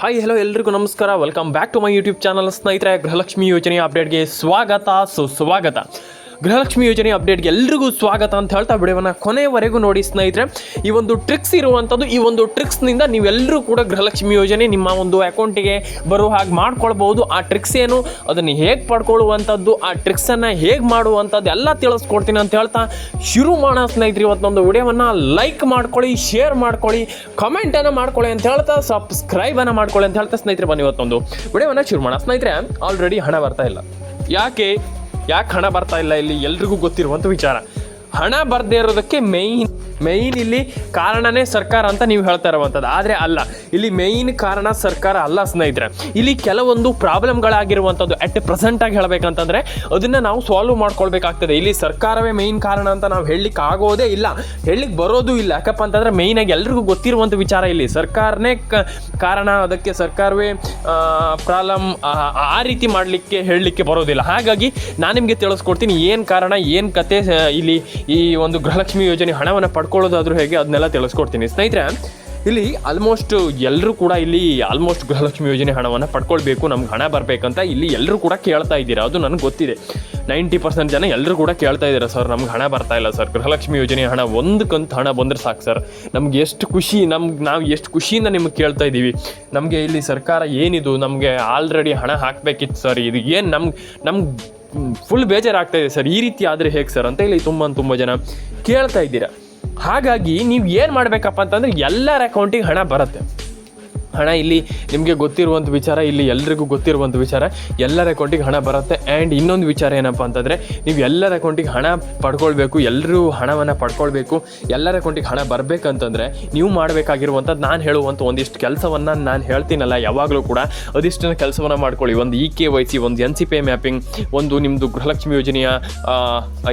Hi hello ಎಲ್ರಿಗೂ ನಮಸ್ಕಾರ. Welcome back to my YouTube channel ಸ್ನೇಹಿತರೆ ಗೃಹಲಕ್ಷ್ಮಿ ಯೋಜನೆ ಅಪ್ಡೇಟ್ಗೆ ಸ್ವಾಗತ. ಸುಸ್ವಾಗತ ಗೃಹಲಕ್ಷ್ಮಿ ಯೋಜನೆ ಅಪ್ಡೇಟ್ಗೆ ಎಲ್ರಿಗೂ ಸ್ವಾಗತ ಅಂತ ಹೇಳ್ತಾ ವಿಡಿಯೋವನ್ನು ಕೊನೆವರೆಗೂ ನೋಡಿ ಸ್ನೇಹಿತರೆ. ಈ ಒಂದು ಟ್ರಿಕ್ಸ್ ಇರುವಂಥದ್ದು ಈ ಒಂದು ಟ್ರಿಕ್ಸ್ನಿಂದ ನೀವೆಲ್ಲರೂ ಕೂಡ ಗೃಹಲಕ್ಷ್ಮಿ ಯೋಜನೆ ನಿಮ್ಮ ಒಂದು ಅಕೌಂಟಿಗೆ ಬರೋ ಹಾಗೆ ಮಾಡ್ಕೊಳ್ಬೋದು ಆ ಟ್ರಿಕ್ಸ್ ಏನು? ಅದನ್ನು ಹೇಗೆ ಪಡ್ಕೊಳ್ಳುವಂಥದ್ದು ಆ ಟ್ರಿಕ್ಸನ್ನು ಹೇಗೆ ಮಾಡುವಂಥದ್ದು ಎಲ್ಲ ತಿಳಿಸ್ಕೊಡ್ತೀನಿ ಅಂತ ಹೇಳ್ತಾ ಶುರು ಮಾಡೋಣ ಸ್ನೇಹಿತರೆ. ಇವತ್ತೊಂದು ವಿಡಿಯೋವನ್ನು ಲೈಕ್ ಮಾಡ್ಕೊಳ್ಳಿ ಶೇರ್ ಮಾಡ್ಕೊಳ್ಳಿ ಕಮೆಂಟನ್ನು ಮಾಡ್ಕೊಳ್ಳಿ ಅಂತ ಹೇಳ್ತಾ ಸಬ್ಸ್ಕ್ರೈಬನ್ನು ಮಾಡ್ಕೊಳ್ಳಿ ಅಂತ ಹೇಳ್ತಾ ಸ್ನೇಹಿತರೆ ಬನ್ನಿ ಇವತ್ತೊಂದು ವಿಡಿಯೋವನ್ನು ಶುರು ಮಾಡೋಣ. ಸ್ನೇಹಿತರೆ ಆಲ್ರೆಡಿ ಹಣ ಬರ್ತಾ ಇಲ್ಲ. ಯಾಕೆ? ಯಾಕೆ ಹಣ ಬರ್ತಾ ಇಲ್ಲ ಇಲ್ಲಿ ಎಲ್ರಿಗೂ ಗೊತ್ತಿರುವಂಥ ವಿಚಾರ. ಹಣ ಬರದೇ ಇರೋದಕ್ಕೆ ಮೇಯ್ನ್ ಮೇಯ್ನ್ ಇಲ್ಲಿ ಕಾರಣನೇ ಸರ್ಕಾರ ಅಂತ ನೀವು ಹೇಳ್ತಾ ಇರುವಂಥದ್ದು. ಆದರೆ ಅಲ್ಲ, ಇಲ್ಲಿ ಮೇಯ್ನ್ ಕಾರಣ ಸರ್ಕಾರ ಅಲ್ಲ ಸ್ನೇಹಿತರೆ. ಇಲ್ಲಿ ಕೆಲವೊಂದು ಪ್ರಾಬ್ಲಮ್ಗಳಾಗಿರುವಂಥದ್ದು ಅಟ್ ಪ್ರೆಸೆಂಟಾಗಿ ಹೇಳಬೇಕಂತಂದ್ರೆ, ಅದನ್ನು ನಾವು ಸಾಲ್ವ್ ಮಾಡ್ಕೊಳ್ಬೇಕಾಗ್ತದೆ. ಇಲ್ಲಿ ಸರ್ಕಾರವೇ ಮೇಯ್ನ್ ಕಾರಣ ಅಂತ ನಾವು ಹೇಳಲಿಕ್ಕೆ ಆಗೋದೇ ಇಲ್ಲ. ಹೇಳಲಿಕ್ಕೆ ಬರೋದು ಇಲ್ಲ. ಯಾಕಪ್ಪ ಅಂತಂದ್ರೆ ಮೇಯ್ನಾಗಿ ಎಲ್ರಿಗೂ ಗೊತ್ತಿರುವಂಥ ವಿಚಾರ ಇಲ್ಲಿ. ಸರ್ಕಾರನೇ ಕಾರಣ, ಅದಕ್ಕೆ ಸರ್ಕಾರವೇ ಪ್ರಾಬ್ಲಮ್ ಆ ರೀತಿ ಮಾಡಲಿಕ್ಕೆ, ಹೇಳಲಿಕ್ಕೆ ಬರೋದಿಲ್ಲ. ಹಾಗಾಗಿ ನಾನು ನಿಮಗೆ ತಿಳಿಸ್ಕೊಡ್ತೀನಿ, ಏನು ಕಾರಣ, ಏನು ಕತೆ ಇಲ್ಲಿ ಈ ಒಂದು ಗೃಹಲಕ್ಷ್ಮಿ ಯೋಜನೆ ಹಣವನ್ನು ಪಡ್ಕೊಳ್ಳೋದಾದ್ರೂ ಹೇಗೆ ಅದನ್ನೆಲ್ಲ ತಿಳಿಸ್ಕೊಡ್ತೀನಿ. ಸ್ನೇಹಿತರೆ, ಇಲ್ಲಿ ಆಲ್ಮೋಸ್ಟ್ ಎಲ್ಲರೂ ಕೂಡ ಇಲ್ಲಿ ಆಲ್ಮೋಸ್ಟ್ ಗೃಹಲಕ್ಷ್ಮಿ ಯೋಜನೆ ಹಣವನ್ನು ಪಡ್ಕೊಳ್ಬೇಕು, ನಮ್ಗೆ ಹಣ ಬರಬೇಕಂತ ಇಲ್ಲಿ ಎಲ್ಲರೂ ಕೂಡ ಕೇಳ್ತಾ ಇದ್ದೀರಾ? ಅದು ನನಗೆ ಗೊತ್ತಿದೆ. ನೈಂಟಿ ಪರ್ಸೆಂಟ್ ಜನ ಎಲ್ಲರೂ ಕೂಡ ಕೇಳ್ತಾ ಇದ್ದೀರಾ, ಸರ್, ನಮ್ಗೆ ಹಣ ಬರ್ತಾ ಇಲ್ಲ, ಸರ್. ಗೃಹಲಕ್ಷ್ಮಿ ಯೋಜನೆ ಹಣ ಒಂದು ಕಂತು ಹಣ ಬಂದರೆ ಸಾಕು, ಸರ್. ನಮ್ಗೆ ಎಷ್ಟು ಖುಷಿ, ನಮ್ಗೆ ನಾವು ಎಷ್ಟು ಖುಷಿಯಿಂದ ನಿಮ್ಗೆ ಕೇಳ್ತಾ ಇದ್ದೀವಿ. ನಮಗೆ ಇಲ್ಲಿ ಸರ್ಕಾರ ಏನಿದು? ನಮಗೆ ಆಲ್ರೆಡಿ ಹಣ ಹಾಕಬೇಕಿತ್ತು, ಸರ್. ಇದು ಏನು ನಮ್ಗೆ ನಮ್ಗೆ ಫುಲ್ ಬೇಜಾರಾಗ್ತಾ ಇದೆ, ಸರ್. ಈ ರೀತಿ ಆದರೆ ಹೇಗೆ, ಸರ್? ಅಂತ ಇಲ್ಲಿ ತುಂಬ ತುಂಬ ಜನ ಕೇಳ್ತಾ ಇದ್ದೀರಾ. ಹಾಗಾಗಿ ನೀವು ಏನು ಮಾಡಬೇಕಪ್ಪ ಅಂತಂದರೆ ಎಲ್ಲರ ಅಕೌಂಟಿಗೆ ಹಣ ಬರುತ್ತೆ. ಹಣ ಇಲ್ಲಿ ನಿಮಗೆ ಗೊತ್ತಿರುವಂಥ ವಿಚಾರ, ಇಲ್ಲಿ ಎಲ್ರಿಗೂ ಗೊತ್ತಿರುವಂಥ ವಿಚಾರ, ಎಲ್ಲರ ಅಕೌಂಟಿಗೆ ಹಣ ಬರುತ್ತೆ. ಆ್ಯಂಡ್ ಇನ್ನೊಂದು ವಿಚಾರ ಏನಪ್ಪ ಅಂತಂದರೆ, ನೀವು ಎಲ್ಲರ ಅಕೌಂಟಿಗೆ ಹಣ ಪಡ್ಕೊಳ್ಬೇಕು ಎಲ್ಲರೂ ಹಣವನ್ನು ಪಡ್ಕೊಳ್ಬೇಕು, ಎಲ್ಲರ ಅಕೌಂಟಿಗೆ ಹಣ ಬರಬೇಕಂತಂದರೆ ನೀವು ಮಾಡಬೇಕಾಗಿರುವಂಥದ್ದು ನಾನು ಹೇಳುವಂಥ ಒಂದಿಷ್ಟು ಕೆಲಸವನ್ನು ನಾನು ಹೇಳ್ತೀನಲ್ಲ ಯಾವಾಗಲೂ ಕೂಡ, ಅದಿಷ್ಟನ್ನ ಕೆಲಸವನ್ನು ಮಾಡ್ಕೊಳ್ಳಿ. ಒಂದು ಇ ಕೆ ವೈ ಸಿ ಒಂದು ಎನ್ ಸಿ ಪಿ ಮ್ಯಾಪಿಂಗ್ ಒಂದು ನಿಮ್ಮದು ಗೃಹಲಕ್ಷ್ಮಿ ಯೋಜನೆಯ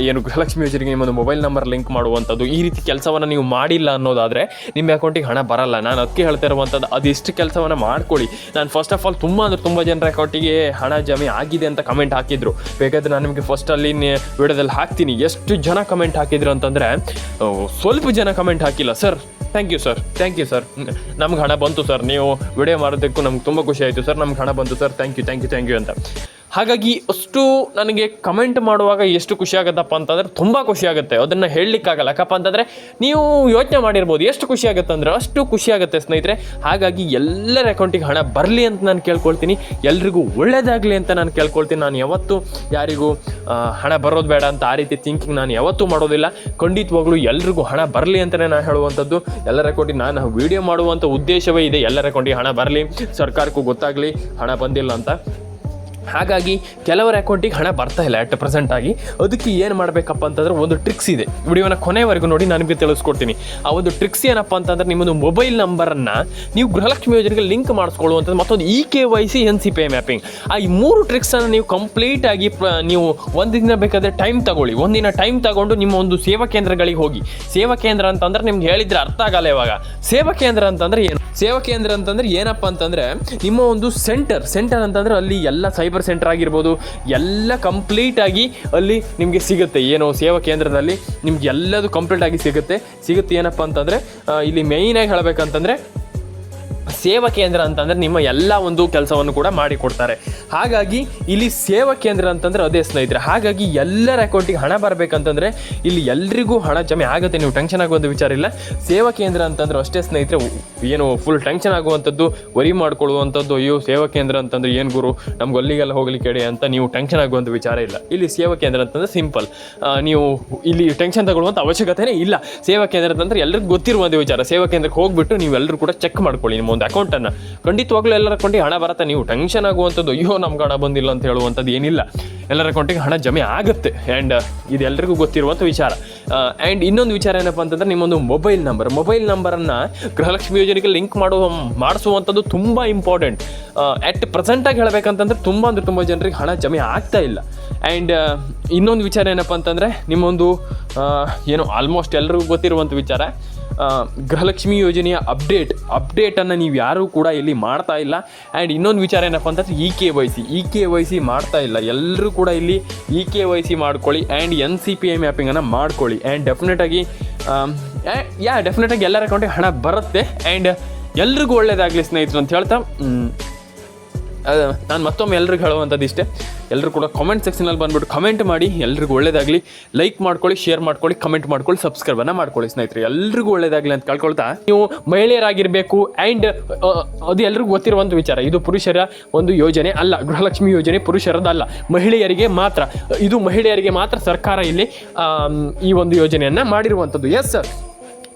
ಏನು ಗೃಹಲಕ್ಷ್ಮಿ ಯೋಜನೆಗೆ ನಿಮ್ಮೊಂದು ಮೊಬೈಲ್ ನಂಬರ್ ಲಿಂಕ್ ಮಾಡುವಂಥದ್ದು, ಈ ರೀತಿ ಕೆಲಸವನ್ನು ನೀವು ಮಾಡಿಲ್ಲ ಅನ್ನೋದಾದರೆ ನಿಮ್ಮ ಅಕೌಂಟಿಗೆ ಹಣ ಬರಲ್ಲ. ನಾನು ಅದಕ್ಕೆ ಹೇಳ್ತಾ ಇರುವಂಥದ್ದು, ಅದಿಷ್ಟು ಕೆಲಸವನ್ನು ಮಾಡ್ಕೊಳ್ಳಿ. ನಾನು ಫಸ್ಟ್ ಆಫ್ ಆಲ್ ತುಂಬ ಅಂದರೆ ತುಂಬ ಜನರ ಅಕೌಂಟಿಗೆ ಹಣ ಜಮೆ ಆಗಿದೆ ಅಂತ ಕಮೆಂಟ್ ಹಾಕಿದ್ರು. ಬೇಕಾದ್ರೆ ನಾನು ನಿಮಗೆ ಫಸ್ಟಲ್ಲಿ ವಿಡಿಯೋದಲ್ಲಿ ಹಾಕ್ತೀನಿ. ಎಷ್ಟು ಜನ ಕಮೆಂಟ್ ಹಾಕಿದ್ರು ಅಂತಂದರೆ ಸ್ವಲ್ಪ ಜನ ಕಮೆಂಟ್ ಹಾಕಿಲ್ಲ sir thank you sir thank you sir ನಮ್ಗೆ ಹಣ ಬಂತು ಸರ್ ನೀವು ವಿಡಿಯೋ ಮಾಡೋದಕ್ಕೂ ನಮ್ಗೆ ತುಂಬ ಖುಷಿ ಆಯಿತು ಸರ್ ನಮ್ಗೆ ಹಣ ಬಂತು sir thank you thank you thank you ಅಂತ. ಹಾಗಾಗಿ ಅಷ್ಟು ನನಗೆ ಕಮೆಂಟ್ ಮಾಡುವಾಗ ಎಷ್ಟು ಖುಷಿ ಆಗುತ್ತಪ್ಪ ಅಂತಂದರೆ ತುಂಬ ಖುಷಿ ಆಗುತ್ತೆ. ಅದನ್ನು ಹೇಳಲಿಕ್ಕಾಗಲ್ಲ. ಯಾಕಪ್ಪ ಅಂತಂದರೆ ನೀವು ಯೋಚನೆ ಮಾಡಿರ್ಬೋದು ಎಷ್ಟು ಖುಷಿ ಆಗುತ್ತೆ ಅಂದರೆ ಅಷ್ಟು ಖುಷಿ ಆಗುತ್ತೆ ಸ್ನೇಹಿತರೆ. ಹಾಗಾಗಿ ಎಲ್ಲರ ಅಕೌಂಟಿಗೆ ಹಣ ಬರಲಿ ಅಂತ ನಾನು ಕೇಳ್ಕೊಳ್ತೀನಿ. ಎಲ್ರಿಗೂ ಒಳ್ಳೇದಾಗಲಿ ಅಂತ ನಾನು ಕೇಳ್ಕೊಳ್ತೀನಿ. ನಾನು ಯಾವತ್ತೂ ಯಾರಿಗೂ ಹಣ ಬರೋದು ಬೇಡ ಅಂತ ಆ ರೀತಿ ಥಿಂಕಿಂಗ್ ನಾನು ಯಾವತ್ತೂ ಮಾಡೋದಿಲ್ಲ. ಖಂಡಿತವಾಗ್ಲೂ ಎಲ್ರಿಗೂ ಹಣ ಬರಲಿ ಅಂತಲೇ ನಾನು ಹೇಳುವಂಥದ್ದು. ಎಲ್ಲರ ಅಕೌಂಟಿಗೆ ನಾನು ವಿಡಿಯೋ ಮಾಡುವಂಥ ಉದ್ದೇಶವೇ ಇದೆ. ಎಲ್ಲರ ಅಕೌಂಟಿಗೆ ಹಣ ಬರಲಿ. ಸರ್ಕಾರಕ್ಕೂ ಗೊತ್ತಾಗಲಿ. ಹಣ ಬಂದಿಲ್ಲ ಅಂತ. ಹಾಗಾಗಿ ಕೆಲವರ ಅಕೌಂಟಿಗೆ ಹಣ ಬರ್ತಾ ಇಲ್ಲ ಅಟ್ ಪ್ರೆಸೆಂಟ್ ಆಗಿ. ಅದಕ್ಕೆ ಏನು ಮಾಡಬೇಕಪ್ಪ ಅಂತಂದ್ರೆ ಒಂದು ಟ್ರಿಕ್ಸ್ ಇದೆ. ವಿಡಿಯೋನ ಕೊನೆವರೆಗೂ ನೋಡಿ ನಾನು ನಿಮಗೆ ತಿಳಿಸ್ಕೊಡ್ತೀನಿ. ಆ ಒಂದು ಟ್ರಿಕ್ಸ್ ಏನಪ್ಪ ಅಂತಂದ್ರೆ ನಿಮ್ಮದು ಮೊಬೈಲ್ ನಂಬರನ್ನು ನೀವು ಗೃಹಲಕ್ಷ್ಮಿ ಯೋಜನೆಗೆ ಲಿಂಕ್ ಮಾಡಿಸ್ಕೊಳ್ಳುವಂಥದ್ದು, ಮತ್ತೊಂದು E K Y C N C P mapping ಆ ಈ ಮೂರು ಟ್ರಿಕ್ಸನ್ನು ನೀವು ಕಂಪ್ಲೀಟ್ ಆಗಿ ನೀವು ಒಂದಿನ ಬೇಕಾದರೆ ಟೈಮ್ ತಗೊಳ್ಳಿ. ಒಂದಿನ ಟೈಮ್ ತಗೊಂಡು ನಿಮ್ಮ ಒಂದು ಸೇವಾ ಕೇಂದ್ರಗಳಿಗೆ ಹೋಗಿ. ಸೇವಾ ಕೇಂದ್ರ ಅಂತಂದ್ರೆ ನಿಮ್ಗೆ ಹೇಳಿದ್ರೆ ಅರ್ಥ ಆಗಲ್ಲ ಇವಾಗ. ಸೇವಾ ಕೇಂದ್ರ ಅಂತಂದ್ರೆ ಏನು? ಸೇವಾ ಕೇಂದ್ರ ಅಂತಂದ್ರೆ ಏನಪ್ಪ ಅಂತಂದ್ರೆ ನಿಮ್ಮ ಒಂದು ಸೆಂಟರ್ ಸೆಂಟರ್ ಅಂತಂದ್ರೆ ಅಲ್ಲಿ ಎಲ್ಲ ಸೈಬರ್ ಸೆಂಟರ್ ಆಗಿರ್ಬೋದು, ಎಲ್ಲ ಕಂಪ್ಲೀಟ್ ಆಗಿ ಅಲ್ಲಿ ನಿಮಗೆ ಸಿಗುತ್ತೆ. ಏನು ಸೇವಾ ಕೇಂದ್ರದಲ್ಲಿ ನಿಮ್ಗೆ ಎಲ್ಲದು ಕಂಪ್ಲೀಟ್ ಆಗಿ ಸಿಗುತ್ತೆ. ಸಿಗುತ್ತೆ ಏನಪ್ಪ ಅಂತಂದ್ರೆ ಇಲ್ಲಿ ಇಲ್ಲಿ ಮೇಯ್ನಾಗಿ ಹೇಳಬೇಕಂತಂದ್ರೆ ಸೇವಾ ಕೇಂದ್ರ ಅಂತಂದ್ರೆ ನಿಮ್ಮ ಎಲ್ಲ ಒಂದು ಕೆಲಸವನ್ನು ಕೂಡ ಮಾಡಿಕೊಡ್ತಾರೆ ಹಾಗಾಗಿ ಇಲ್ಲಿ ಸೇವಾ ಕೇಂದ್ರ ಅಂತಂದ್ರೆ ಅದೇ ಸ್ನೇಹಿತರೆ, ಹಾಗಾಗಿ ಎಲ್ಲರ ಅಕೌಂಟಿಗೆ ಹಣ ಬರಬೇಕಂತಂದರೆ ಇಲ್ಲಿ ಎಲ್ರಿಗೂ ಹಣ ಜಮೆ ಆಗುತ್ತೆ, ನೀವು ಟೆನ್ಷನ್ ಆಗುವಂಥ ವಿಚಾರ ಇಲ್ಲ. ಸೇವಾ ಕೇಂದ್ರ ಅಂತಂದ್ರೆ ಅಷ್ಟೇ ಸ್ನೇಹಿತರೆ, ಏನು ಫುಲ್ ಟೆನ್ಷನ್ ಆಗುವಂಥದ್ದು ವರಿ ಮಾಡ್ಕೊಳ್ಳುವಂಥದ್ದು, ಅಯ್ಯೋ, ಸೇವಾ ಕೇಂದ್ರ ಅಂತಂದ್ರೆ ಏನು ಗುರು, ನಮ್ಗೆ ಅಲ್ಲಿಗೆಲ್ಲ ಹೋಗ್ಲಿಕ್ಕೆ ಹೇಳಿ ಅಂತ ನೀವು ಟೆನ್ಷನ್ ಆಗುವಂಥ ವಿಚಾರ ಇಲ್ಲ. ಇಲ್ಲಿ ಸೇವಾ ಕೇಂದ್ರ ಅಂತಂದ್ರೆ ಸಿಂಪಲ್ ನೀವು ಇಲ್ಲಿ ಟೆನ್ಷನ್ ತಗೊಳ್ಳುವಂಥ ಅವಶ್ಯಕತೆನೇ ಇಲ್ಲ. ಸೇವಾ ಕೇಂದ್ರ ಅಂತಂದ್ರೆ ಎಲ್ಲರಿಗೂ ಗೊತ್ತಿರುವಂಥ ವಿಚಾರ. ಸೇವಾ ಕೇಂದ್ರಕ್ಕೆ ಹೋಗ್ಬಿಟ್ಟು ನೀವು ಎಲ್ಲರೂ ಕೂಡ ಚೆಕ್ ಮಾಡ್ಕೊಳ್ಳಿ ನಿಮ್ಮ ಅಕೌಂಟನ್ನು. ಖಂಡಿತವಾಗ್ಲೂ ಎಲ್ಲರ ಅಕೌಂಟಿಗೆ ಹಣ ಬರುತ್ತೆ. ನೀವು ಟೆನ್ಷನ್ ಆಗುವಂಥದ್ದು, ಅಯ್ಯೋ, ನಮ್ಗೆ ಹಣ ಬಂದಿಲ್ಲ ಅಂತ ಹೇಳುವಂಥದ್ದು ಏನಿಲ್ಲ. ಎಲ್ಲರ ಅಕೌಂಟಿಗೆ ಹಣ ಜಮೆ ಆಗುತ್ತೆ. ಆ್ಯಂಡ್ ಇದು ಗೊತ್ತಿರುವಂಥ ವಿಚಾರ. ಆ್ಯಂಡ್ ಇನ್ನೊಂದು ವಿಚಾರ ಏನಪ್ಪ ಅಂತಂದ್ರೆ, ನಿಮ್ಮೊಂದು ಮೊಬೈಲ್ ನಂಬರ್. ಮೊಬೈಲ್ ನಂಬರನ್ನು ಗೃಹಲಕ್ಷ್ಮಿ ಯೋಜನೆಗೆ ಲಿಂಕ್ ಮಾಡುವ ಮಾಡಿಸುವಂಥದ್ದು ತುಂಬ ಇಂಪಾರ್ಟೆಂಟ್. ಅಟ್ ಪ್ರೆಸೆಂಟಾಗಿ ಹೇಳಬೇಕಂತಂದ್ರೆ, ತುಂಬ ಅಂದ್ರೆ ತುಂಬ ಜನರಿಗೆ ಹಣ ಜಮೆ ಆಗ್ತಾ ಇಲ್ಲ. ಆ್ಯಂಡ್ ಇನ್ನೊಂದು ವಿಚಾರ ಏನಪ್ಪ ಅಂತಂದರೆ, ನಿಮ್ಮೊಂದು ಏನು ಆಲ್ಮೋಸ್ಟ್ ಎಲ್ರಿಗೂ ಗೊತ್ತಿರುವಂಥ ವಿಚಾರ. ಗೃಹಲಕ್ಷ್ಮಿ ಯೋಜನೆಯ ಅಪ್ಡೇಟ್ ಅಪ್ಡೇಟನ್ನು ನೀವು ಯಾರೂ ಕೂಡ ಇಲ್ಲಿ ಮಾಡ್ತಾ ಇಲ್ಲ. ಆ್ಯಂಡ್ ಇನ್ನೊಂದು ವಿಚಾರ ಏನಪ್ಪ ಅಂತಂದ್ರೆ E K Y C E K Y C ಮಾಡ್ತಾ ಇಲ್ಲ. ಎಲ್ಲರೂ ಕೂಡ ಇಲ್ಲಿ ಇ ಕೆ ವೈ ಸಿ ಮಾಡ್ಕೊಳ್ಳಿ and N C P I ಮ್ಯಾಪಿಂಗನ್ನು ಮಾಡ್ಕೊಳ್ಳಿ. ಆ್ಯಂಡ್ ಡೆಫಿನೆಟಾಗಿ ಯಾ ಡೆಫಿನೆಟಾಗಿ ಎಲ್ಲರ ಅಕೌಂಟಿಗೆ ಹಣ ಬರುತ್ತೆ. ಆ್ಯಂಡ್ ಎಲ್ರಿಗೂ ಒಳ್ಳೇದಾಗಲಿ ಸ್ನೇಹಿತರು ಅಂತ ಹೇಳ್ತಾ ನಾನು ಮತ್ತೊಮ್ಮೆ ಎಲ್ರಿಗೂ ಹೇಳುವಂಥದ್ದು ಇಷ್ಟೇ ಎಲ್ಲರೂ ಕೂಡ ಕಾಮೆಂಟ್ ಸೆಕ್ಷನಲ್ಲಿ ಬಂದ್ಬಿಟ್ಟು ಕಮೆಂಟ್ ಮಾಡಿ, ಎಲ್ರಿಗೂ ಒಳ್ಳೇದಾಗಲಿ. ಲೈಕ್ ಮಾಡ್ಕೊಳ್ಳಿ ಶೇರ್ ಮಾಡ್ಕೊಳ್ಳಿ ಕಮೆಂಟ್ ಮಾಡ್ಕೊಳ್ಳಿ ಸಬ್ಸ್ಕ್ರೈಬನ್ನು ಮಾಡ್ಕೊಳ್ಳಿ ಸ್ನೇಹಿತರೆ. ಎಲ್ರಿಗೂ ಒಳ್ಳೇದಾಗಲಿ ಅಂತ ಕಳ್ಕೊಳ್ತಾ. ನೀವು ಮಹಿಳೆಯರಾಗಿರಬೇಕು ಆ್ಯಂಡ್ ಅದು ಎಲ್ರಿಗೂ ಗೊತ್ತಿರುವಂಥ ವಿಚಾರ. ಇದು ಪುರುಷರ ಒಂದು ಯೋಜನೆ ಅಲ್ಲ. ಗೃಹಲಕ್ಷ್ಮಿ ಯೋಜನೆ ಪುರುಷರದಲ್ಲ ಮಹಿಳೆಯರಿಗೆ ಮಾತ್ರ, ಇದು ಮಹಿಳೆಯರಿಗೆ ಮಾತ್ರ ಸರ್ಕಾರ ಇಲ್ಲಿ ಈ ಒಂದು ಯೋಜನೆಯನ್ನು ಮಾಡಿರುವಂಥದ್ದು ಎಸ್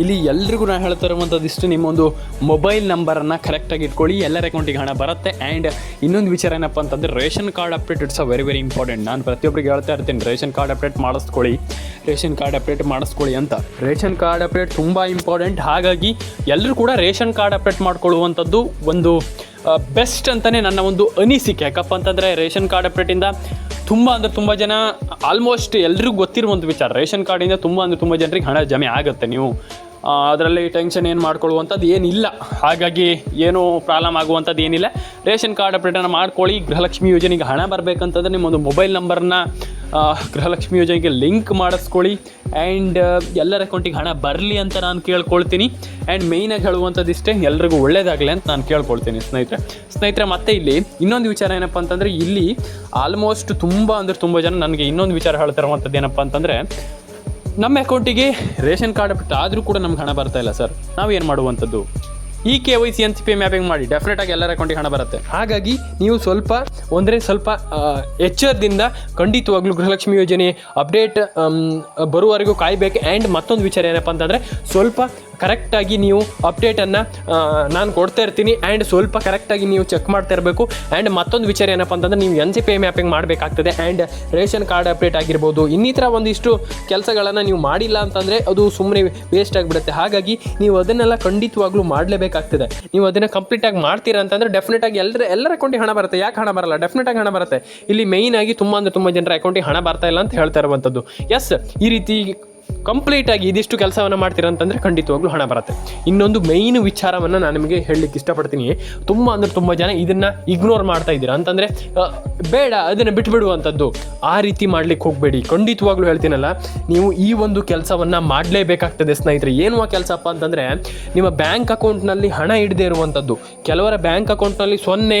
ಇಲ್ಲಿ ಎಲ್ರಿಗೂ ನಾನು ಹೇಳ್ತಾ ಇರುವಂಥದ್ದು ಇಷ್ಟು. ನಿಮ್ಮೊಂದು ಮೊಬೈಲ್ ನಂಬರನ್ನು ಕರೆಕ್ಟಾಗಿ ಇಟ್ಕೊಳ್ಳಿ. ಎಲ್ಲರ ಅಕೌಂಟಿಗೆ ಹಣ ಬರುತ್ತೆ. ಆ್ಯಂಡ್ ಇನ್ನೊಂದು ವಿಚಾರ ಏನಪ್ಪ ಅಂತಂದರೆ, ration card update it's uh very very important ನಾನು ಪ್ರತಿಯೊಬ್ಬರಿಗೆ ಹೇಳ್ತಾ ಇರ್ತೀನಿ, ರೇಷನ್ ಕಾರ್ಡ್ ಅಪ್ಡೇಟ್ ಮಾಡಿಸ್ಕೊಳ್ಳಿ. ರೇಷನ್ ಕಾರ್ಡ್ ಅಪ್ಡೇಟ್ ಮಾಡಿಸ್ಕೊಳ್ಳಿ ಅಂತ. ರೇಷನ್ ಕಾರ್ಡ್ ಅಪ್ಡೇಟ್ ತುಂಬ ಇಂಪಾರ್ಟೆಂಟ್ ಹಾಗಾಗಿ ಎಲ್ಲರೂ ಕೂಡ ರೇಷನ್ ಕಾರ್ಡ್ ಅಪ್ಡೇಟ್ ಮಾಡ್ಕೊಳ್ಳುವಂಥದ್ದು ಒಂದು ಬೆಸ್ಟ್ ಅಂತಲೇ ನನ್ನ ಒಂದು ಅನಿಸಿಕೆ. ಯಾಕಪ್ಪ ಅಂತಂದರೆ, ರೇಷನ್ ಕಾರ್ಡ್ ಅಪ್ಡೇಟಿಂದ ತುಂಬ ಅಂದರೆ ತುಂಬ ಜನ ಆಲ್ಮೋಸ್ಟ್ ಎಲ್ರಿಗೂ ಗೊತ್ತಿರುವಂಥ ವಿಚಾರ. ರೇಷನ್ ಕಾರ್ಡಿಂದ ತುಂಬ ಅಂದರೆ ತುಂಬ ಜನರಿಗೆ ಹಣ ಜಮೆ ಆಗುತ್ತೆ. ನೀವು ಅದರಲ್ಲಿ ಟೆನ್ಷನ್ ಏನು ಮಾಡ್ಕೊಳ್ಳುವಂಥದ್ದು ಏನಿಲ್ಲ. ಹಾಗಾಗಿ ಏನು ಪ್ರಾಬ್ಲಮ್ ಆಗುವಂಥದ್ದು ಏನಿಲ್ಲ. ರೇಷನ್ ಕಾರ್ಡ್ ಅಪ್ಡೇಟನ್ನು ಮಾಡ್ಕೊಳ್ಳಿ. ಗೃಹಲಕ್ಷ್ಮಿ ಯೋಜನೆಗೆ ಹಣ ಬರಬೇಕಂತಂದ್ರೆ ನಿಮ್ಮೊಂದು ಮೊಬೈಲ್ ನಂಬರ್ನ ಗೃಹಲಕ್ಷ್ಮಿ ಯೋಜನೆಗೆ ಲಿಂಕ್ ಮಾಡಿಸ್ಕೊಳ್ಳಿ. ಆ್ಯಂಡ್ ಎಲ್ಲರ ಅಕೌಂಟಿಗೆ ಹಣ ಬರಲಿ ಅಂತ ನಾನು ಕೇಳ್ಕೊಳ್ತೀನಿ. ಆ್ಯಂಡ್ ಮೇಯ್ನಾಗಿ ಹೇಳುವಂಥದ್ದು ಇಷ್ಟೇ, ಎಲ್ರಿಗೂ ಒಳ್ಳೇದಾಗಲಿ ಅಂತ ನಾನು ಕೇಳ್ಕೊಳ್ತೀನಿ ಸ್ನೇಹಿತರೆ. ಸ್ನೇಹಿತರೆ, ಮತ್ತೆ ಇಲ್ಲಿ ಇನ್ನೊಂದು ವಿಚಾರ ಏನಪ್ಪ ಅಂತಂದರೆ ಇಲ್ಲಿ ಆಲ್ಮೋಸ್ಟ್ ತುಂಬ ಅಂದರೆ ತುಂಬ ಜನ ನನಗೆ ಇನ್ನೊಂದು ವಿಚಾರ ಹೇಳ್ತಿರುವಂಥದ್ದು ಏನಪ್ಪ ಅಂತಂದರೆ ನಮ್ಮ ಅಕೌಂಟಿಗೆ ರೇಷನ್ ಕಾರ್ಡ್ ಬಿಟ್ಟು ಆದರೂ ಕೂಡ ನಮ್ಗೆ ಹಣ ಬರ್ತಾ ಇಲ್ಲ ಸರ್. ನಾವೇನು ಮಾಡುವಂಥದ್ದು? E K Y C N C P mapping ಮಾಡಿ ಡೆಫಿನೆಟ್ ಆಗಿ ಎಲ್ಲರ ಅಕೌಂಟಿಗೆ ಹಣ ಬರುತ್ತೆ. ಹಾಗಾಗಿ ನೀವು ಸ್ವಲ್ಪ ಅಂದರೆ ಸ್ವಲ್ಪ ಎಚ್ಚರದಿಂದ ಖಂಡಿತವಾಗ್ಲೂ ಗೃಹಲಕ್ಷ್ಮಿ ಯೋಜನೆ ಅಪ್ಡೇಟ್ ಬರುವವರೆಗೂ ಕಾಯಬೇಕು. ಆ್ಯಂಡ್ ಮತ್ತೊಂದು ವಿಚಾರ ಏನಪ್ಪ ಅಂತಂದರೆ, ಸ್ವಲ್ಪ ಕರೆಕ್ಟಾಗಿ ನೀವು ಅಪ್ಡೇಟನ್ನು ನಾನು ಕೊಡ್ತಾ ಇರ್ತೀನಿ ಆ್ಯಂಡ್ ಸ್ವಲ್ಪ ಕರೆಕ್ಟಾಗಿ ನೀವು ಚೆಕ್ ಮಾಡ್ತಾ ಇರಬೇಕು. ಆ್ಯಂಡ್ ಮತ್ತೊಂದು ವಿಚಾರ ಏನಪ್ಪ ಅಂತಂದರೆ ನೀವು ಎನ್ ಸಿ ಪಿ ಮ್ಯಾಪಿಂಗ್ ಮಾಡಬೇಕಾಗ್ತದೆ ಆ್ಯಂಡ್ ರೇಷನ್ ಕಾರ್ಡ್ ಅಪ್ಡೇಟ್ ಆಗಿರ್ಬೋದು. ಇನ್ನಿತರ ಒಂದಿಷ್ಟು ಕೆಲಸಗಳನ್ನು ನೀವು ಮಾಡಿಲ್ಲ ಅಂತಂದರೆ ಅದು ಸುಮ್ಮನೆ ವೇಸ್ಟ್ ಆಗಿಬಿಡುತ್ತೆ. ಹಾಗಾಗಿ ನೀವು ಅದನ್ನೆಲ್ಲ ಖಂಡಿತವಾಗ್ಲೂ ಮಾಡಲೇಬೇಕಾಗ್ತದೆ. ನೀವು ಅದನ್ನು ಕಂಪ್ಲೀಟಾಗಿ ಮಾಡ್ತೀರಾ ಅಂತಂದರೆ ಡೆಫಿನೆಟ್ ಆಗಿ ಎಲ್ಲರ ಎಲ್ಲರ ಅಕೌಂಟಿಗೆ ಹಣ ಬರುತ್ತೆ. ಯಾಕೆ ಹಣ ಬರಲ್ಲ? ಡೆಫಿನೆಟ್ ಆಗಿ ಹಣ ಬರುತ್ತೆ. ಇಲ್ಲಿ ಮೇಯ್ನಾಗಿ ತುಂಬ ಅಂದರೆ ತುಂಬ ಜನರ ಅಕೌಂಟಿಗೆ ಹಣ ಬರ್ತಾ ಇಲ್ಲ ಅಂತ ಹೇಳ್ತಾ ಇರುವಂಥದ್ದು ಎಸ್ ಈ ರೀತಿ ಕಂಪ್ಲೀಟ್ ಆಗಿ ಇದಿಷ್ಟು ಕೆಲಸವನ್ನು ಮಾಡ್ತೀರಾ ಅಂತಂದರೆ ಖಂಡಿತವಾಗ್ಲೂ ಹಣ ಬರುತ್ತೆ. ಇನ್ನೊಂದು ಮೈನ್ ವಿಚಾರವನ್ನು ನಾನು ನಿಮಗೆ ಹೇಳಲಿಕ್ಕೆ ಇಷ್ಟಪಡ್ತೀನಿ. ತುಂಬ ಅಂದರೆ ತುಂಬ ಜನ ಇದನ್ನು ಇಗ್ನೋರ್ ಮಾಡ್ತಾ ಇದ್ದೀರಾ ಅಂತಂದರೆ ಬೇಡ, ಅದನ್ನು ಬಿಟ್ಬಿಡುವಂಥದ್ದು. ಆ ರೀತಿ ಮಾಡ್ಲಿಕ್ಕೆ ಹೋಗಬೇಡಿ. ಖಂಡಿತವಾಗ್ಲೂ ಹೇಳ್ತೀನಲ್ಲ, ನೀವು ಈ ಒಂದು ಕೆಲಸವನ್ನು ಮಾಡಲೇಬೇಕಾಗ್ತದೆ ಸ್ನೇಹಿತರೆ. ಏನು ಕೆಲಸಪ್ಪ ಅಂತಂದರೆ, ನಿಮ್ಮ ಬ್ಯಾಂಕ್ ಅಕೌಂಟ್ನಲ್ಲಿ ಹಣ ಇಡದೇ ಇರುವಂಥದ್ದು. ಕೆಲವರ ಬ್ಯಾಂಕ್ ಅಕೌಂಟ್ನಲ್ಲಿ ಸೊನ್ನೆ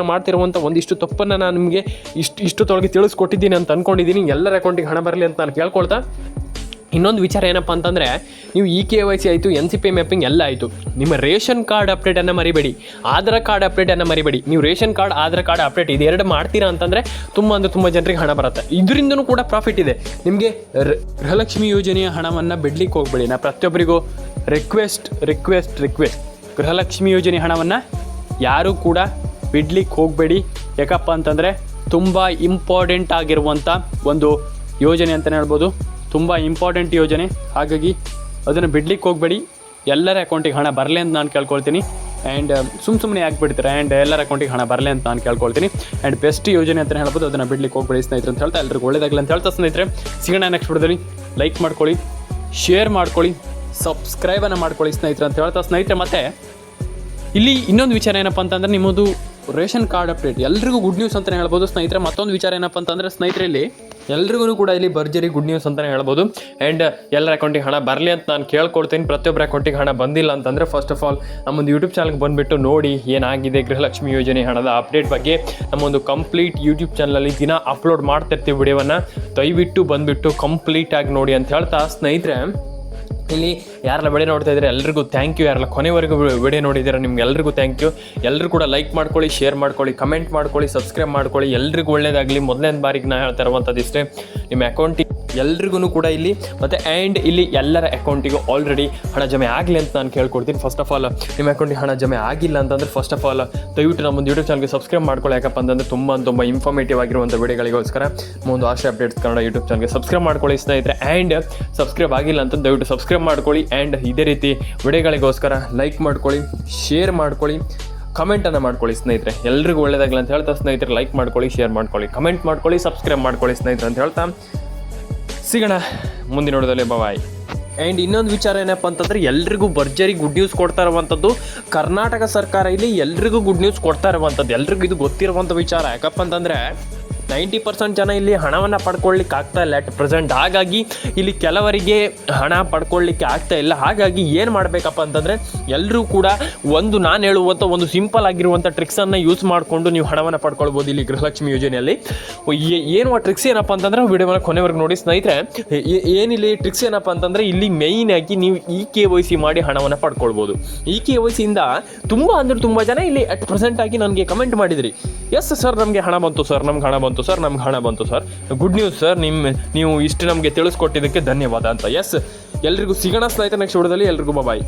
ಮಾಡ್ತಿರುವಂಥ ಒಂದಿಷ್ಟು ತಪ್ಪನ್ನು ನಾನು ನಿಮಗೆ ಇಷ್ಟು ಇಷ್ಟು ತೊಳಗೆ ತಿಳಿಸ್ಕೊಟ್ಟಿದ್ದೀನಿ ಅಂತ ಅಂದ್ಕೊಂಡಿದ್ದೀನಿ ಎಲ್ಲರ ಅಕೌಂಟಿಗೆ ಹಣ ಬರಲಿ ಅಂತ ನಾನು ಕೇಳ್ಕೊಳ್ತಾ. ಇನ್ನೊಂದು ವಿಚಾರ ಏನಪ್ಪ ಅಂತಂದರೆ, ನೀವು ಇ ಕೆ ವೈ ಸಿ ಆಯಿತು, ಎನ್ ಸಿ ಪಿ ಮ್ಯಾಪಿಂಗ್ ಎಲ್ಲ ಆಯಿತು. ನಿಮ್ಮ ರೇಷನ್ ಕಾರ್ಡ್ ಅಪ್ಡೇಟನ್ನು ಮರಿಬೇಡಿ. ಆಧಾರ್ ಕಾರ್ಡ್ ಅಪ್ಡೇಟನ್ನು ಮರಿಬೇಡಿ. ನೀವು ration card, Aadhaar card update ಇದೆರಡು ಮಾಡ್ತೀರಾ ಅಂತಂದರೆ ತುಂಬ ಅಂದರೆ ತುಂಬ ಜನರಿಗೆ ಹಣ ಬರುತ್ತೆ. ಇದರಿಂದನೂ ಕೂಡ ಪ್ರಾಫಿಟ್ ಇದೆ. ನಿಮಗೆ ಗೃಹಲಕ್ಷ್ಮಿ ಯೋಜನೆಯ ಹಣವನ್ನು ಬಿಡ್ಲಿಕ್ಕೆ ಹೋಗಬೇಡಿ. ನಾ ಪ್ರತಿಯೊಬ್ಬರಿಗೂ ರಿಕ್ವೆಸ್ಟ್ ರಿಕ್ವೆಸ್ಟ್ ರಿಕ್ವೆಸ್ಟ್ ಗೃಹಲಕ್ಷ್ಮಿ ಯೋಜನೆ ಹಣವನ್ನು ಯಾರೂ ಕೂಡ ಬಿಡ್ಲಿಕ್ಕೆ ಹೋಗಬೇಡಿ. ಯಾಕಪ್ಪ ಅಂತಂದರೆ ತುಂಬ ಇಂಪಾರ್ಟೆಂಟ್ ಆಗಿರುವಂಥ ಒಂದು ಯೋಜನೆ ಅಂತಲೇ ಹೇಳ್ಬೋದು. ತುಂಬ ಇಂಪಾರ್ಟೆಂಟ್ ಯೋಜನೆ. ಹಾಗಾಗಿ ಅದನ್ನು ಬಿಡ್ಲಿಕ್ಕೆ ಹೋಗಬೇಡಿ. ಎಲ್ಲರ ಅಕೌಂಟಿಗೆ ಹಣ ಬರಲಿ ಅಂತ ನಾನು ಕೇಳ್ಕೊಳ್ತೀನಿ. ಆ್ಯಂಡ್ ಸುಮ್ಮ ಸುಮ್ಮನೆ ಯಾಕೆ ಬಿಡ್ತಾರೆ ಆ್ಯಂಡ್ ಎಲ್ಲರ ಅಕೌಂಟಿಗೆ ಹಣ ಬರಲಿ ಅಂತ ನಾನು ಕೇಳ್ಕೊಳ್ತೀನಿ. ಆ್ಯಂಡ್ ಬೆಸ್ಟ್ ಯೋಜನೆ ಅಂತ ಹೇಳ್ಬೋದು. ಅದನ್ನು ಬಿಡ್ಲಿಕ್ಕೆ ಹೋಗಬೇಡಿ ಸ್ನೇಹಿತರೆ ಅಂತ ಹೇಳ್ತಾ ಎಲ್ಲರಿಗೂ ಒಳ್ಳೇದಾಗಲಿ ಅಂತ ಹೇಳ್ತಾ ಸ್ನೇಹಿತರೆ. ಸಿಗೋಣ ನೆಕ್ಸ್ಟ್ ಬಿಡೋದ್ರಿ ಲೈಕ್ ಮಾಡ್ಕೊಳ್ಳಿ. ಶೇರ್ ಮಾಡ್ಕೊಳ್ಳಿ. ಸಬ್ಸ್ಕ್ರೈಬನ್ನು ಮಾಡ್ಕೊಳ್ಳಿ ಸ್ನೇಹಿತರೆ ಅಂತ ಹೇಳ್ತಾ ಸ್ನೇಹಿತರೆ. ಮತ್ತೆ ಇಲ್ಲಿ ಇನ್ನೊಂದು ವಿಚಾರ ಏನಪ್ಪ ಅಂತಂದರೆ ನಿಮ್ಮದು ರೇಷನ್ ಕಾರ್ಡ್ ಅಪ್ಡೇಟ್. ಎಲ್ರಿಗೂ ಗುಡ್ ನ್ಯೂಸ್ ಅಂತಲೇ ಹೇಳ್ಬೋದು. ಸ್ನೇಹಿತರೆ, ಮತ್ತೊಂದು ವಿಚಾರ ಏನಪ್ಪ ಅಂತಂದ್ರೆ, ಸ್ನೇಹಿತರಲ್ಲಿ ಎಲ್ರಿಗೂ ಕೂಡ ಇಲ್ಲಿ ಭರ್ಜರಿ ಗುಡ್ ನ್ಯೂಸ್ ಅಂತಲೇ ಹೇಳ್ಬೋದು. ಆ್ಯಂಡ್ ಎಲ್ಲರ ಅಕೌಂಟಿಗೆ ಹಣ ಬರಲಿ ಅಂತ ನಾನು ಕೇಳ್ಕೊಡ್ತೀನಿ. ಪ್ರತಿಯೊಬ್ಬರ ಅಕೌಂಟಿಗೆ ಹಣ ಬಂದಿಲ್ಲ ಅಂತಂದರೆ ಫಸ್ಟ್ ಆಫ್ ಆಲ್ ನಮ್ಮೊಂದು ಯೂಟ್ಯೂಬ್ ಚಾನಲ್ಗೆ ಬಂದುಬಿಟ್ಟು ನೋಡಿ ಏನಾಗಿದೆ ಗೃಹಲಕ್ಷ್ಮಿ ಯೋಜನೆ ಹಣದ ಅಪ್ಡೇಟ್ ಬಗ್ಗೆ. ನಮ್ಮೊಂದು ಕಂಪ್ಲೀಟ್ ಯೂಟ್ಯೂಬ್ ಚಾನಲಲ್ಲಿ ದಿನ ಅಪ್ಲೋಡ್ ಮಾಡ್ತಿರ್ತೀವಿ ವಿಡಿಯೋವನ್ನು. ದಯವಿಟ್ಟು ಬಂದುಬಿಟ್ಟು ಕಂಪ್ಲೀಟಾಗಿ ನೋಡಿ ಅಂತ ಹೇಳ್ತಾ, ಸ್ನೇಹಿತರೆ. ಇಲ್ಲಿ ಯಾರೆಲ್ಲ ವಿಡಿಯೋ ನೋಡ್ತಾ ಇದ್ದಾರೆ, ಎಲ್ರಿಗೂ ಥ್ಯಾಂಕ್ ಯು ಯಾರೆಲ್ಲ ಕೊನೆವರೆಗೂ ವಿಡಿಯೋ ನೋಡಿದ್ದೀರಾ, ನಿಮ್ಗೆ ಎಲ್ರಿಗೂ ಥ್ಯಾಂಕ್ ಯು ಎಲ್ಲರೂ ಕೂಡ ಲೈಕ್ ಮಾಡ್ಕೊಳ್ಳಿ ಶೇರ್ ಮಾಡ್ಕೊಳ್ಳಿ ಕಮೆಂಟ್ ಮಾಡ್ಕೊಳ್ಳಿ ಸಬ್ಸ್ಕ್ರೈಬ್ ಮಾಡ್ಕೊಳ್ಳಿ. ಎಲ್ರಿಗೂ ಒಳ್ಳೇದಾಗಲಿ. ಮೊದಲನೇ ಬಾರಿಗೆ ನಾ ಹೇಳ್ತಾ ಇರುವಂಥದ್ದು ಇಷ್ಟೇ. ನಿಮ್ಮ ಅಕೌಂಟಿಗೆ ಎಲ್ರಿಗೂ ಕೂಡ ಇಲ್ಲಿ, ಮತ್ತು ಆ್ಯಂಡ್ ಇಲ್ಲಿ ಎಲ್ಲರ ಅಕೌಂಟಿಗೂ ಆಲ್ರೆಡಿ ಹಣ ಜಮೆ ಆಗಲಿ ಅಂತ ನಾನು ಕೇಳ್ಕೊಡ್ತೀನಿ. ಫಸ್ಟ್ ಆಫ್ ಆಲ್ ನಿಮ್ಮ ಅಕೌಂಟಿಗೆ ಹಣ ಜಮೆ ಆಗಿಲ್ಲ ಅಂತಂದ್ರೆ ಫಸ್ಟ್ ಆಫ್ ಆಲ್ ದಯವಿಟ್ಟು ನಮ್ಮ ಒಂದು ಯೂಟ್ಯೂಬ್ ಚಾನಲ್ಗೆ ಸಬ್ಸ್ಕ್ರೈಬ್ ಮಾಡ್ಕೊಳ್ಳಿ. ಯಾಕಪ್ಪ ಅಂತಂದ್ರೆ ತುಂಬ ತುಂಬ ಇನ್ಫಾರ್ಮೇಟಿವ್ ಆಗಿರುವಂಥ ವಿಡಿಯೋಗಳಿಗೋಸ್ಕರ ಒಂದು ಆಶೆ ಅಪ್ಡೇಟ್ಸ್ ಕನ್ನಡ ಯೂಟ್ಯೂಬ್ ಚಾನಲ್ಗೆ ಸಬ್ಸ್ಕ್ರೈಬ್ ಮಾಡ್ಕೊಳ್ಳಿ. ಸ್ನೇಹಿತರೆ ಆ್ಯಂಡ್ ಸಬ್ಸ್ಕ್ರೈಬ್ ಆಗಿಲ್ಲ ಅಂತ ದಯವಿಟ್ಟು ಸಬ್ಸ್ಕ್ರೈಬ್ ಮಾಡ್ಕೊಳ್ಳಿ. ಆ್ಯಂಡ್ ಇದೇ ರೀತಿ ವಿಡಿಯೋಗಳಿಗೋಸ್ಕರ ಲೈಕ್ ಮಾಡ್ಕೊಳ್ಳಿ ಶೇರ್ ಮಾಡ್ಕೊಳ್ಳಿ ಕಮೆಂಟನ್ನು ಮಾಡ್ಕೊಳ್ಳಿ ಸ್ನೇಹಿತರೆ. ಎಲ್ರಿಗೂ ಒಳ್ಳೇದಾಗಲಿ ಅಂತ ಹೇಳ್ತಾ ಸ್ನೇಹಿತರೆ ಲೈಕ್ ಮಾಡ್ಕೊಳ್ಳಿ ಶೇರ್ ಮಾಡ್ಕೊಳ್ಳಿ ಕಮೆಂಟ್ ಮಾಡ್ಕೊಳ್ಳಿ ಸಬ್ಸ್ಕ್ರೈಬ್ ಮಾಡ್ಕೊಳ್ಳಿ ಸ್ನೇಹಿತರೆ ಅಂತ ಹೇಳ್ತಾ ಸಿಗೋಣ. ಮುಂದಿನ ನೋಡೋದಲ್ಲಿ ಬಾಯ್ ಆ್ಯಂಡ್ ಇನ್ನೊಂದು ವಿಚಾರ ಏನಪ್ಪ ಅಂತಂದ್ರೆ, ಎಲ್ರಿಗೂ ಭರ್ಜರಿ ಗುಡ್ ನ್ಯೂಸ್ ಕೊಡ್ತಾ ಇರುವಂಥದ್ದು ಕರ್ನಾಟಕ ಸರ್ಕಾರ ಇಲ್ಲಿ ಎಲ್ರಿಗೂ ಗುಡ್ ನ್ಯೂಸ್ ಕೊಡ್ತಾ ಇರುವಂಥದ್ದು. ಎಲ್ರಿಗೂ ಇದು ಗೊತ್ತಿರುವಂಥ ವಿಚಾರ. ಯಾಕಪ್ಪ ಅಂತಂದರೆ ನೈಂಟಿ ಪರ್ಸೆಂಟ್ ಜನ ಇಲ್ಲಿ ಹಣವನ್ನು ಪಡ್ಕೊಳ್ಳಿಕ್ಕೆ ಆಗ್ತಾ ಇಲ್ಲ ಅಟ್ ಪ್ರೆಸೆಂಟ್ ಹಾಗಾಗಿ ಇಲ್ಲಿ ಕೆಲವರಿಗೆ ಹಣ ಪಡ್ಕೊಳ್ಳಿಕ್ಕೆ ಆಗ್ತಾ ಇಲ್ಲ. ಹಾಗಾಗಿ ಏನು ಮಾಡಬೇಕಪ್ಪ ಅಂತಂದರೆ ಎಲ್ಲರೂ ಕೂಡ ಒಂದು ನಾನು ಹೇಳುವಂಥ ಒಂದು ಸಿಂಪಲ್ ಆಗಿರುವಂಥ ಟ್ರಿಕ್ಸನ್ನು ಯೂಸ್ ಮಾಡಿಕೊಂಡು ನೀವು ಹಣವನ್ನು ಪಡ್ಕೊಳ್ಬೋದು ಇಲ್ಲಿ ಗೃಹಲಕ್ಷ್ಮಿ ಯೋಜನೆಯಲ್ಲಿ. ಏನು ಆ ಟ್ರಿಕ್ಸ್ ಏನಪ್ಪ ಅಂತಂದ್ರೆ ವಿಡಿಯೋನ ಕೊನೆವರೆಗೆ ನೋಡಿ ಸ್ನೇಹಿತರೆ ಏನಿಲ್ಲಿ ಟ್ರಿಕ್ಸ್ ಏನಪ್ಪ ಅಂತಂದರೆ ಇಲ್ಲಿ ಮೇಯ್ನ್ ಆಗಿ ನೀವು ಇ ಕೆ ವೈ ಸಿ ಮಾಡಿ ಹಣವನ್ನು ಪಡ್ಕೊಳ್ಬೋದು. ಇ ಕೆ ವೈ ಸಿಯಿಂದ ತುಂಬ ಅಂದರೆ ತುಂಬ ಜನ ಇಲ್ಲಿ ಅಟ್ ಪ್ರೆಸೆಂಟ್ ಆಗಿ ನನಗೆ ಕಮೆಂಟ್ ಮಾಡಿದ್ರಿ. ಎಸ್ ಸರ್ ನಮಗೆ ಹಣ ಬಂತು ಸರ್ ನಮ್ಗೆ ಹಣ ಬಂತು ಸರ್, ನಮ್ಗೆ ಹಣ ಬಂತು ಸರ್. ಗುಡ್ ನ್ಯೂಸ್ ಸರ್ ನಿಮ್ಮ ನೀವು ಇಷ್ಟು ನಮಗೆ ತಿಳಿಸ್ಕೊಟ್ಟಿದ್ದಕ್ಕೆ ಧನ್ಯವಾದ ಅಂತ. ಎಸ್ ಎಲ್ರಿಗೂ ಸಿಗೋಣ ಸ್ನೇಹಿತ ನೆಕ್ಸ್ಟ್ ವಿಡಿಯೋದಲ್ಲಿ ಎಲ್ರಿಗೂ ಬಾಯ್